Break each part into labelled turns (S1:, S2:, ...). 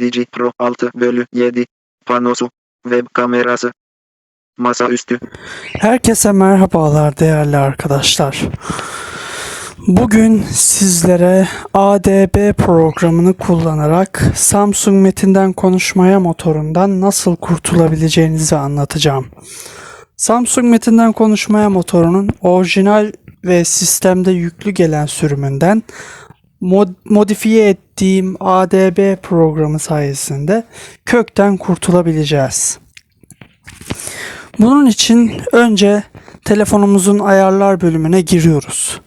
S1: Digi Pro 6 bölü 7 panosu web kamerası masaüstü
S2: Herkese merhabalar değerli arkadaşlar. Bugün sizlere ADB programını kullanarak Samsung Metin'den konuşmaya motorundan nasıl kurtulabileceğinizi anlatacağım. Samsung Metin'den konuşmaya motorunun orijinal ve sistemde yüklü gelen sürümünden mod- modifiye ettiğim ADB programı sayesinde kökten kurtulabileceğiz. Bunun için önce telefonumuzun ayarlar bölümüne giriyoruz.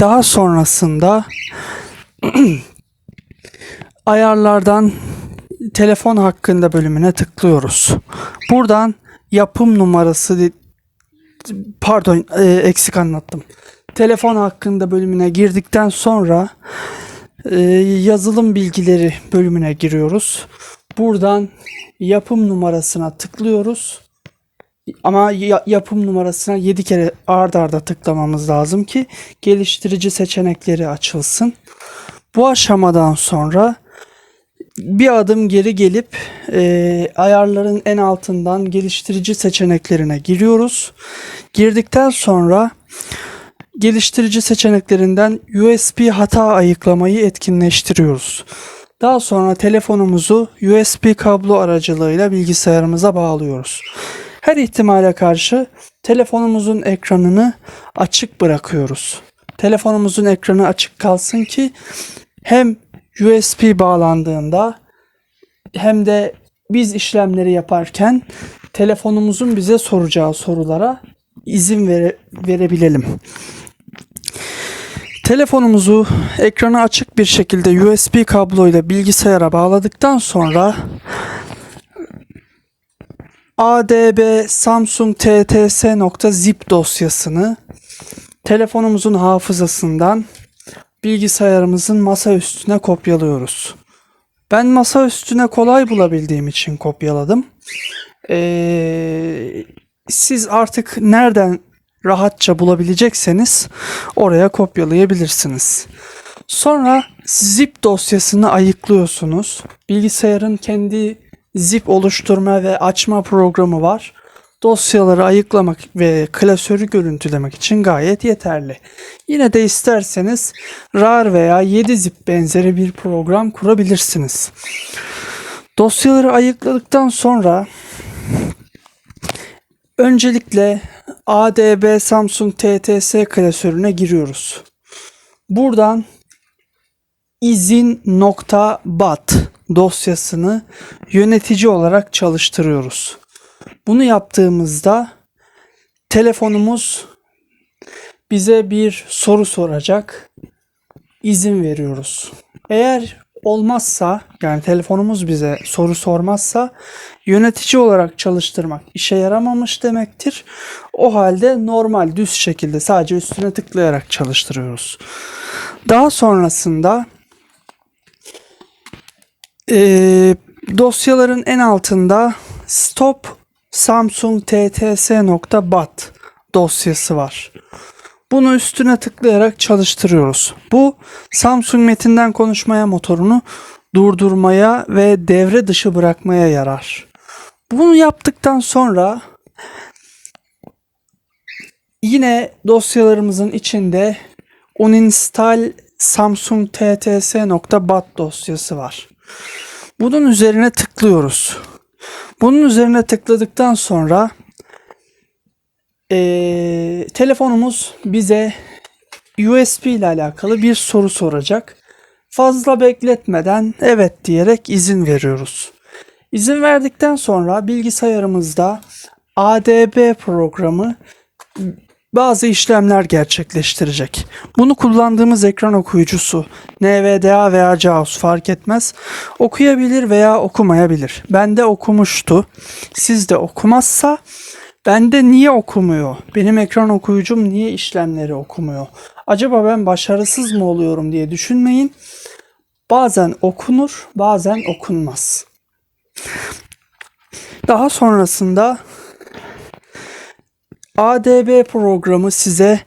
S2: Daha sonrasında ayarlardan telefon hakkında bölümüne tıklıyoruz. Buradan yapım numarası pardon e, eksik anlattım. Telefon hakkında bölümüne girdikten sonra e, yazılım bilgileri bölümüne giriyoruz. Buradan yapım numarasına tıklıyoruz. Ama ya- yapım numarasına 7 kere ard arda tıklamamız lazım ki geliştirici seçenekleri açılsın. Bu aşamadan sonra bir adım geri gelip e, ayarların en altından geliştirici seçeneklerine giriyoruz. Girdikten sonra geliştirici seçeneklerinden USB hata ayıklamayı etkinleştiriyoruz. Daha sonra telefonumuzu USB kablo aracılığıyla bilgisayarımıza bağlıyoruz. Her ihtimale karşı telefonumuzun ekranını açık bırakıyoruz. Telefonumuzun ekranı açık kalsın ki hem USB bağlandığında hem de biz işlemleri yaparken telefonumuzun bize soracağı sorulara izin vere- verebilelim. Telefonumuzu ekranı açık bir şekilde USB kabloyla bilgisayara bağladıktan sonra adb samsung tts.zip dosyasını telefonumuzun hafızasından bilgisayarımızın masa üstüne kopyalıyoruz. Ben masa üstüne kolay bulabildiğim için kopyaladım. Ee, siz artık nereden rahatça bulabilecekseniz oraya kopyalayabilirsiniz. Sonra zip dosyasını ayıklıyorsunuz. Bilgisayarın kendi zip oluşturma ve açma programı var. Dosyaları ayıklamak ve klasörü görüntülemek için gayet yeterli. Yine de isterseniz RAR veya 7zip benzeri bir program kurabilirsiniz. Dosyaları ayıkladıktan sonra öncelikle ADB Samsung TTS klasörüne giriyoruz. Buradan izin.bat dosyasını yönetici olarak çalıştırıyoruz. Bunu yaptığımızda telefonumuz bize bir soru soracak. İzin veriyoruz. Eğer olmazsa yani telefonumuz bize soru sormazsa yönetici olarak çalıştırmak işe yaramamış demektir. O halde normal düz şekilde sadece üstüne tıklayarak çalıştırıyoruz. Daha sonrasında eee, dosyaların en altında stop samsung tts.bat dosyası var. Bunu üstüne tıklayarak çalıştırıyoruz. Bu Samsung Metin'den konuşmaya motorunu durdurmaya ve devre dışı bırakmaya yarar. Bunu yaptıktan sonra yine dosyalarımızın içinde uninstall samsung tts.bat dosyası var. Bunun üzerine tıklıyoruz. Bunun üzerine tıkladıktan sonra eee, telefonumuz bize USB ile alakalı bir soru soracak. Fazla bekletmeden evet diyerek izin veriyoruz. İzin verdikten sonra bilgisayarımızda ADB programı bazı işlemler gerçekleştirecek. Bunu kullandığımız ekran okuyucusu NVDA veya JAWS fark etmez. Okuyabilir veya okumayabilir. Bende okumuştu. Sizde okumazsa bende niye okumuyor? Benim ekran okuyucum niye işlemleri okumuyor? Acaba ben başarısız mı oluyorum diye düşünmeyin. Bazen okunur, bazen okunmaz. Daha sonrasında ADB programı size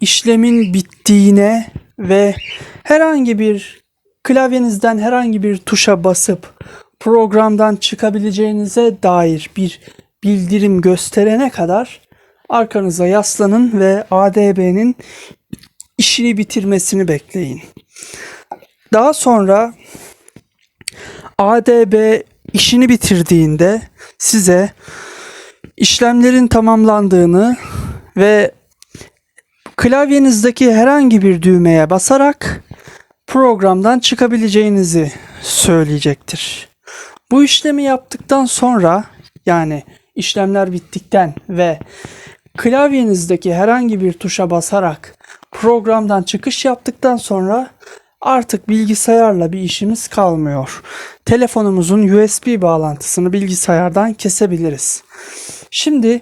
S2: işlemin bittiğine ve herhangi bir klavyenizden herhangi bir tuşa basıp programdan çıkabileceğinize dair bir bildirim gösterene kadar arkanıza yaslanın ve ADB'nin işini bitirmesini bekleyin. Daha sonra ADB işini bitirdiğinde size işlemlerin tamamlandığını ve klavyenizdeki herhangi bir düğmeye basarak programdan çıkabileceğinizi söyleyecektir. Bu işlemi yaptıktan sonra yani işlemler bittikten ve klavyenizdeki herhangi bir tuşa basarak programdan çıkış yaptıktan sonra artık bilgisayarla bir işimiz kalmıyor. Telefonumuzun USB bağlantısını bilgisayardan kesebiliriz. Şimdi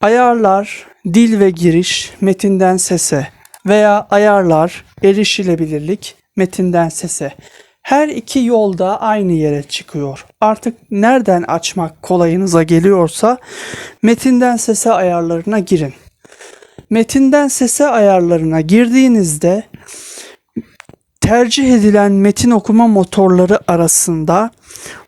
S2: ayarlar, dil ve giriş, metinden sese veya ayarlar, erişilebilirlik, metinden sese. Her iki yolda aynı yere çıkıyor. Artık nereden açmak kolayınıza geliyorsa metinden sese ayarlarına girin. Metinden sese ayarlarına girdiğinizde tercih edilen metin okuma motorları arasında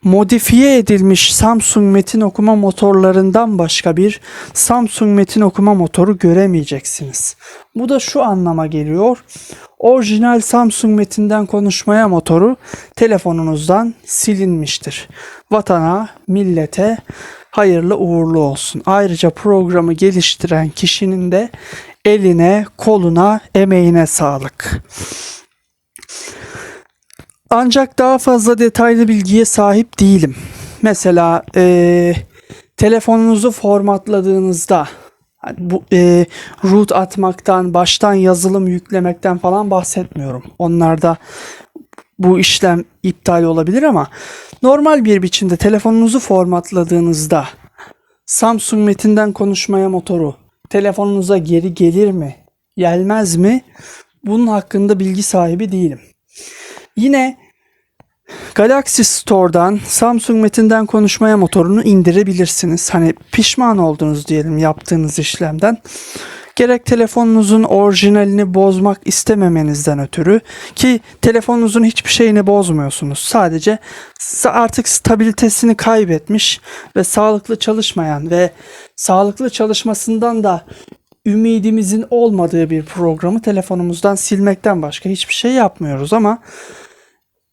S2: modifiye edilmiş Samsung metin okuma motorlarından başka bir Samsung metin okuma motoru göremeyeceksiniz. Bu da şu anlama geliyor. Orijinal Samsung metinden konuşmaya motoru telefonunuzdan silinmiştir. Vatana, millete hayırlı uğurlu olsun. Ayrıca programı geliştiren kişinin de eline, koluna, emeğine sağlık. Ancak daha fazla detaylı bilgiye sahip değilim. Mesela eee, telefonunuzu formatladığınızda hani bu eee, root atmaktan, baştan yazılım yüklemekten falan bahsetmiyorum. Onlarda bu işlem iptal olabilir ama normal bir biçimde telefonunuzu formatladığınızda Samsung metinden konuşmaya motoru telefonunuza geri gelir mi, gelmez mi? Bunun hakkında bilgi sahibi değilim. Yine Galaxy Store'dan Samsung metinden konuşmaya motorunu indirebilirsiniz. Hani pişman oldunuz diyelim yaptığınız işlemden. Gerek telefonunuzun orijinalini bozmak istememenizden ötürü ki telefonunuzun hiçbir şeyini bozmuyorsunuz. Sadece sa- artık stabilitesini kaybetmiş ve sağlıklı çalışmayan ve sağlıklı çalışmasından da ümidimizin olmadığı bir programı telefonumuzdan silmekten başka hiçbir şey yapmıyoruz ama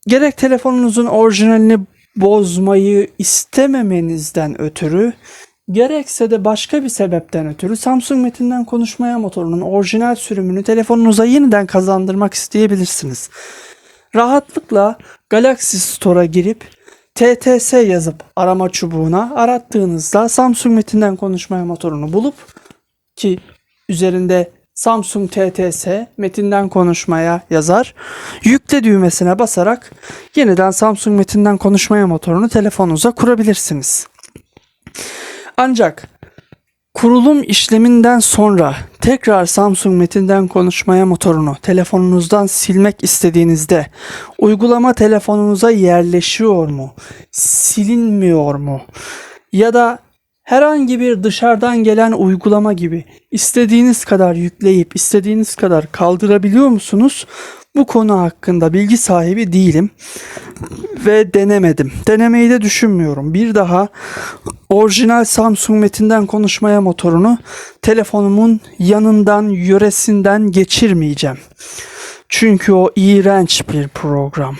S2: gerek telefonunuzun orijinalini bozmayı istememenizden ötürü gerekse de başka bir sebepten ötürü Samsung metinden konuşmaya motorunun orijinal sürümünü telefonunuza yeniden kazandırmak isteyebilirsiniz. Rahatlıkla Galaxy Store'a girip TTS yazıp arama çubuğuna arattığınızda Samsung metinden konuşmaya motorunu bulup ki üzerinde Samsung TTS metinden konuşmaya yazar. Yükle düğmesine basarak yeniden Samsung metinden konuşmaya motorunu telefonunuza kurabilirsiniz. Ancak kurulum işleminden sonra tekrar Samsung metinden konuşmaya motorunu telefonunuzdan silmek istediğinizde uygulama telefonunuza yerleşiyor mu? Silinmiyor mu? Ya da herhangi bir dışarıdan gelen uygulama gibi istediğiniz kadar yükleyip istediğiniz kadar kaldırabiliyor musunuz? Bu konu hakkında bilgi sahibi değilim ve denemedim. Denemeyi de düşünmüyorum. Bir daha orijinal Samsung metinden konuşmaya motorunu telefonumun yanından, yöresinden geçirmeyeceğim. Çünkü o iğrenç bir program.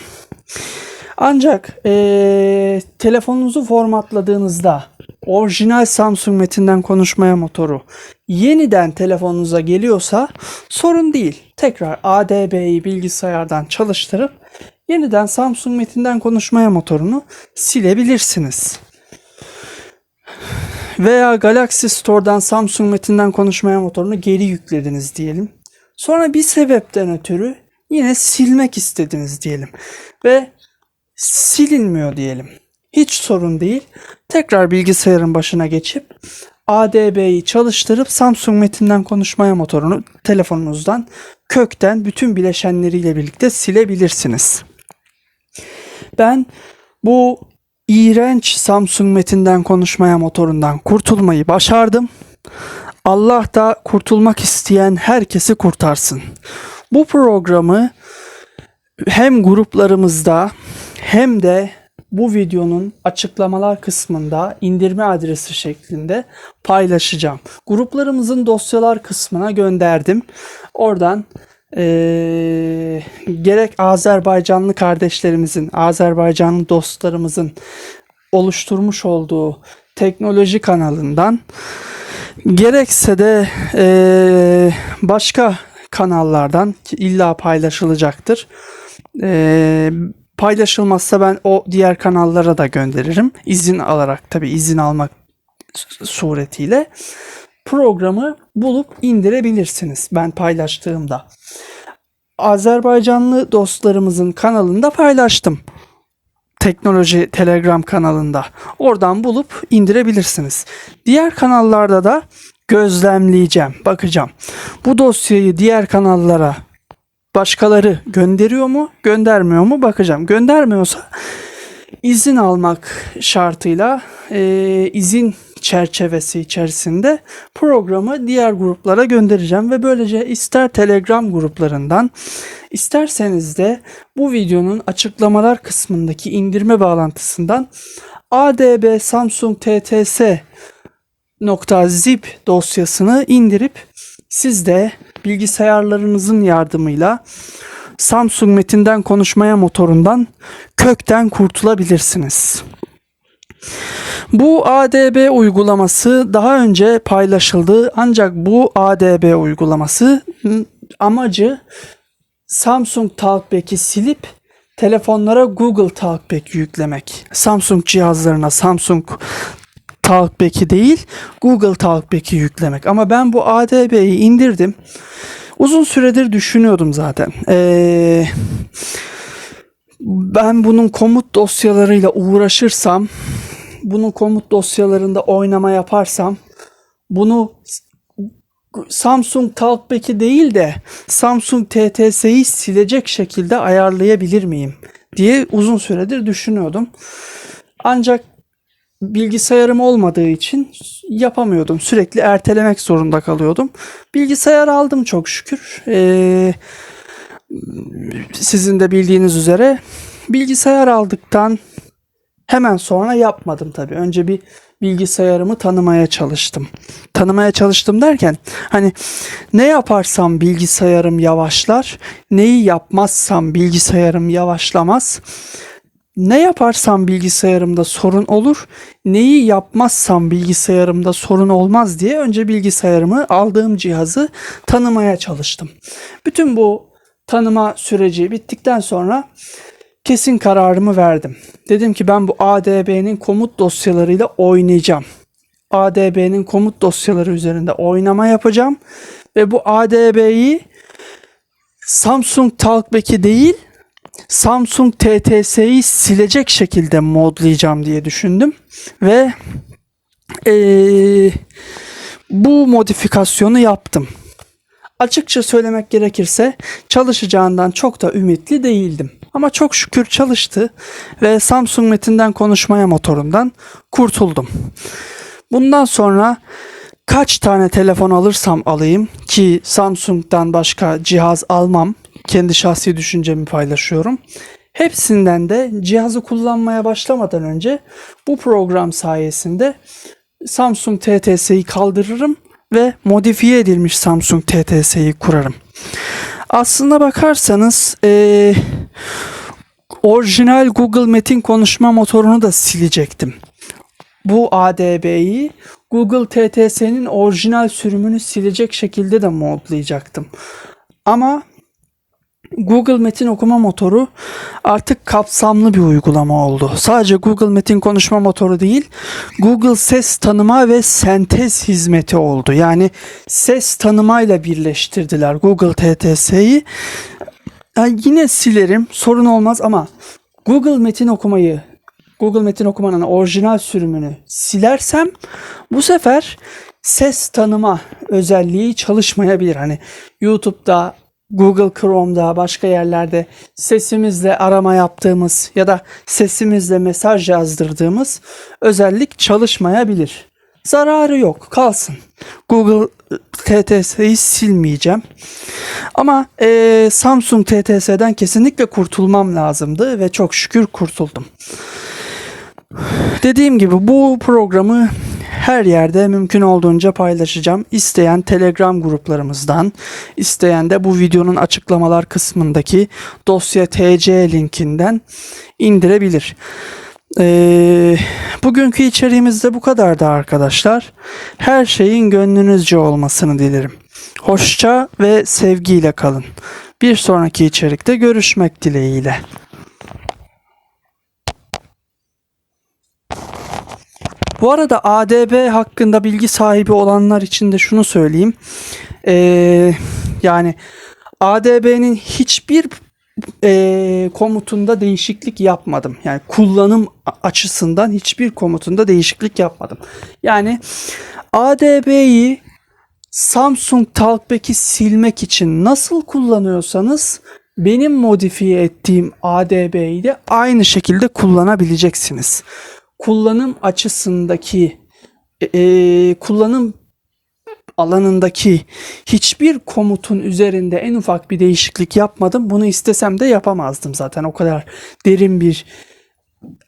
S2: Ancak eee, telefonunuzu formatladığınızda orijinal Samsung metinden konuşmaya motoru yeniden telefonunuza geliyorsa sorun değil. Tekrar ADB'yi bilgisayardan çalıştırıp yeniden Samsung metinden konuşmaya motorunu silebilirsiniz. Veya Galaxy Store'dan Samsung metinden konuşmaya motorunu geri yüklediniz diyelim. Sonra bir sebepten ötürü yine silmek istediniz diyelim. Ve silinmiyor diyelim. Hiç sorun değil. Tekrar bilgisayarın başına geçip ADB'yi çalıştırıp Samsung metinden konuşmaya motorunu telefonunuzdan kökten bütün bileşenleriyle birlikte silebilirsiniz. Ben bu iğrenç Samsung metinden konuşmaya motorundan kurtulmayı başardım. Allah da kurtulmak isteyen herkesi kurtarsın. Bu programı hem gruplarımızda hem de bu videonun açıklamalar kısmında indirme adresi şeklinde paylaşacağım. Gruplarımızın dosyalar kısmına gönderdim. Oradan eee, gerek Azerbaycanlı kardeşlerimizin, Azerbaycanlı dostlarımızın oluşturmuş olduğu teknoloji kanalından gerekse de eee, başka kanallardan ki illa paylaşılacaktır. Eee, paylaşılmazsa ben o diğer kanallara da gönderirim. İzin alarak tabi izin almak suretiyle programı bulup indirebilirsiniz ben paylaştığımda. Azerbaycanlı dostlarımızın kanalında paylaştım. Teknoloji Telegram kanalında. Oradan bulup indirebilirsiniz. Diğer kanallarda da gözlemleyeceğim, bakacağım. Bu dosyayı diğer kanallara başkaları gönderiyor mu, göndermiyor mu bakacağım. Göndermiyorsa izin almak şartıyla e, izin çerçevesi içerisinde programı diğer gruplara göndereceğim ve böylece ister Telegram gruplarından isterseniz de bu videonun açıklamalar kısmındaki indirme bağlantısından ADB Samsung TTS .zip dosyasını indirip siz de bilgisayarlarınızın yardımıyla Samsung Metin'den konuşmaya motorundan kökten kurtulabilirsiniz. Bu ADB uygulaması daha önce paylaşıldı ancak bu ADB uygulaması amacı Samsung Talkback'i silip telefonlara Google Talkback yüklemek. Samsung cihazlarına Samsung Talkback'i değil Google Talkback'i yüklemek. Ama ben bu ADB'yi indirdim. Uzun süredir düşünüyordum zaten. Ee, ben bunun komut dosyalarıyla uğraşırsam, bunun komut dosyalarında oynama yaparsam, bunu Samsung Talkback'i değil de Samsung TTS'yi silecek şekilde ayarlayabilir miyim diye uzun süredir düşünüyordum. Ancak bilgisayarım olmadığı için yapamıyordum. Sürekli ertelemek zorunda kalıyordum. Bilgisayar aldım çok şükür. Ee, sizin de bildiğiniz üzere bilgisayar aldıktan hemen sonra yapmadım tabii. Önce bir bilgisayarımı tanımaya çalıştım. Tanımaya çalıştım derken hani ne yaparsam bilgisayarım yavaşlar, neyi yapmazsam bilgisayarım yavaşlamaz. Ne yaparsam bilgisayarımda sorun olur, neyi yapmazsam bilgisayarımda sorun olmaz diye önce bilgisayarımı aldığım cihazı tanımaya çalıştım. Bütün bu tanıma süreci bittikten sonra kesin kararımı verdim. Dedim ki ben bu ADB'nin komut dosyalarıyla oynayacağım. ADB'nin komut dosyaları üzerinde oynama yapacağım ve bu ADB'yi Samsung Talkback'i değil Samsung TTS'yi silecek şekilde modlayacağım diye düşündüm ve eee, bu modifikasyonu yaptım. Açıkça söylemek gerekirse çalışacağından çok da ümitli değildim. Ama çok şükür çalıştı ve Samsung Metin'den konuşmaya motorundan kurtuldum. Bundan sonra kaç tane telefon alırsam alayım ki Samsung'dan başka cihaz almam. Kendi şahsi düşüncemi paylaşıyorum. Hepsinden de cihazı kullanmaya başlamadan önce bu program sayesinde Samsung TTS'yi kaldırırım ve modifiye edilmiş Samsung TTS'yi kurarım. Aslına bakarsanız eee, orijinal Google Metin konuşma motorunu da silecektim. Bu ADB'yi Google TTS'nin orijinal sürümünü silecek şekilde de modlayacaktım. Ama Google Metin okuma motoru artık kapsamlı bir uygulama oldu. Sadece Google Metin konuşma motoru değil, Google ses tanıma ve sentez hizmeti oldu. Yani ses tanımayla birleştirdiler Google TTS'yi. Yani yine silerim, sorun olmaz ama Google Metin okumayı Google Metin okumanın orijinal sürümünü silersem bu sefer ses tanıma özelliği çalışmayabilir. Hani YouTube'da, Google Chrome'da, başka yerlerde sesimizle arama yaptığımız ya da sesimizle mesaj yazdırdığımız özellik çalışmayabilir. Zararı yok. Kalsın. Google TTS'yi silmeyeceğim. Ama eee, Samsung TTS'den kesinlikle kurtulmam lazımdı ve çok şükür kurtuldum. Dediğim gibi bu programı her yerde mümkün olduğunca paylaşacağım. İsteyen Telegram gruplarımızdan, isteyen de bu videonun açıklamalar kısmındaki dosya TC linkinden indirebilir. Ee, bugünkü içeriğimiz de bu kadardı arkadaşlar. Her şeyin gönlünüzce olmasını dilerim. Hoşça ve sevgiyle kalın. Bir sonraki içerikte görüşmek dileğiyle. Bu arada ADB hakkında bilgi sahibi olanlar için de şunu söyleyeyim. Ee, yani ADB'nin hiçbir e, komutunda değişiklik yapmadım. Yani kullanım açısından hiçbir komutunda değişiklik yapmadım. Yani ADB'yi Samsung Talkback'i silmek için nasıl kullanıyorsanız benim modifiye ettiğim ADB'yi de aynı şekilde kullanabileceksiniz. Kullanım açısındaki e, e, kullanım alanındaki hiçbir komutun üzerinde en ufak bir değişiklik yapmadım. Bunu istesem de yapamazdım zaten. O kadar derin bir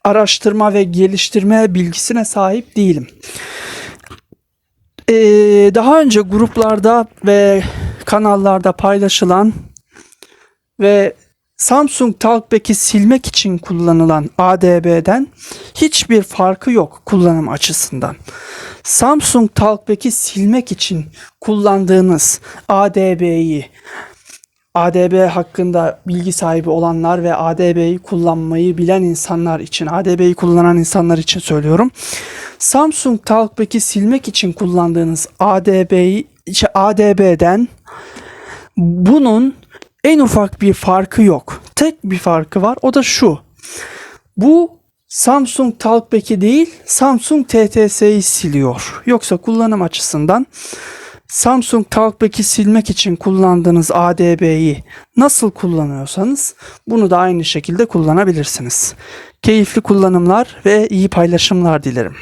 S2: araştırma ve geliştirme bilgisine sahip değilim. Ee, daha önce gruplarda ve kanallarda paylaşılan ve Samsung Talkback'i silmek için kullanılan ADB'den hiçbir farkı yok kullanım açısından. Samsung Talkback'i silmek için kullandığınız ADB'yi ADB hakkında bilgi sahibi olanlar ve ADB'yi kullanmayı bilen insanlar için, ADB'yi kullanan insanlar için söylüyorum. Samsung Talkback'i silmek için kullandığınız ADB'yi ADB'den bunun en ufak bir farkı yok. Tek bir farkı var. O da şu. Bu Samsung Talkback'i değil, Samsung TTS'yi siliyor. Yoksa kullanım açısından Samsung Talkback'i silmek için kullandığınız ADB'yi nasıl kullanıyorsanız bunu da aynı şekilde kullanabilirsiniz. Keyifli kullanımlar ve iyi paylaşımlar dilerim.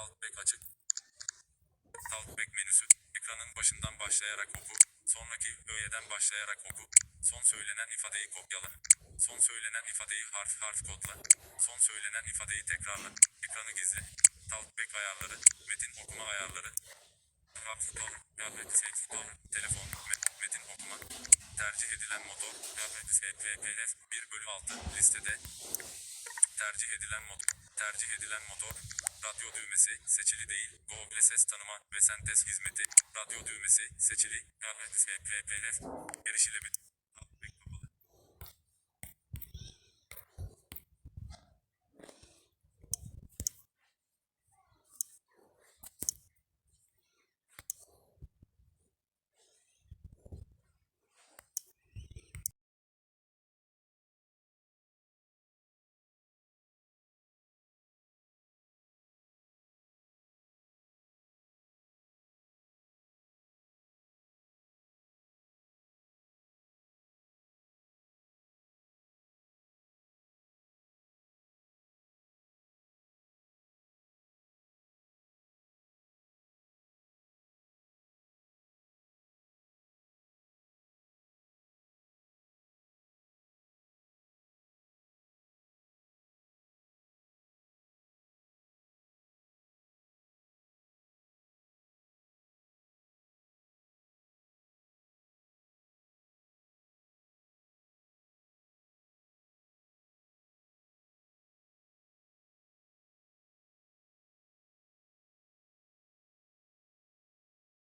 S3: Talkback açık. Talkback menüsü. Ekranın başından başlayarak oku. Sonraki öğeden başlayarak oku. Son söylenen ifadeyi kopyala. Son söylenen ifadeyi harf harf kodla. Son söylenen ifadeyi tekrarla. Ekranı gizle. Talkback ayarları. Metin okuma ayarları. Rap store. Tablet set store. Telefon. me- metin okuma. Tercih edilen motor. Tablet SPPF 1 bölü 6 listede. Tercih edilen motor. Tercih edilen motor. Radyo düğmesi seçili değil. Google ses tanıma ve sentez hizmeti. Radyo düğmesi seçili. RSPPF erişilebilir.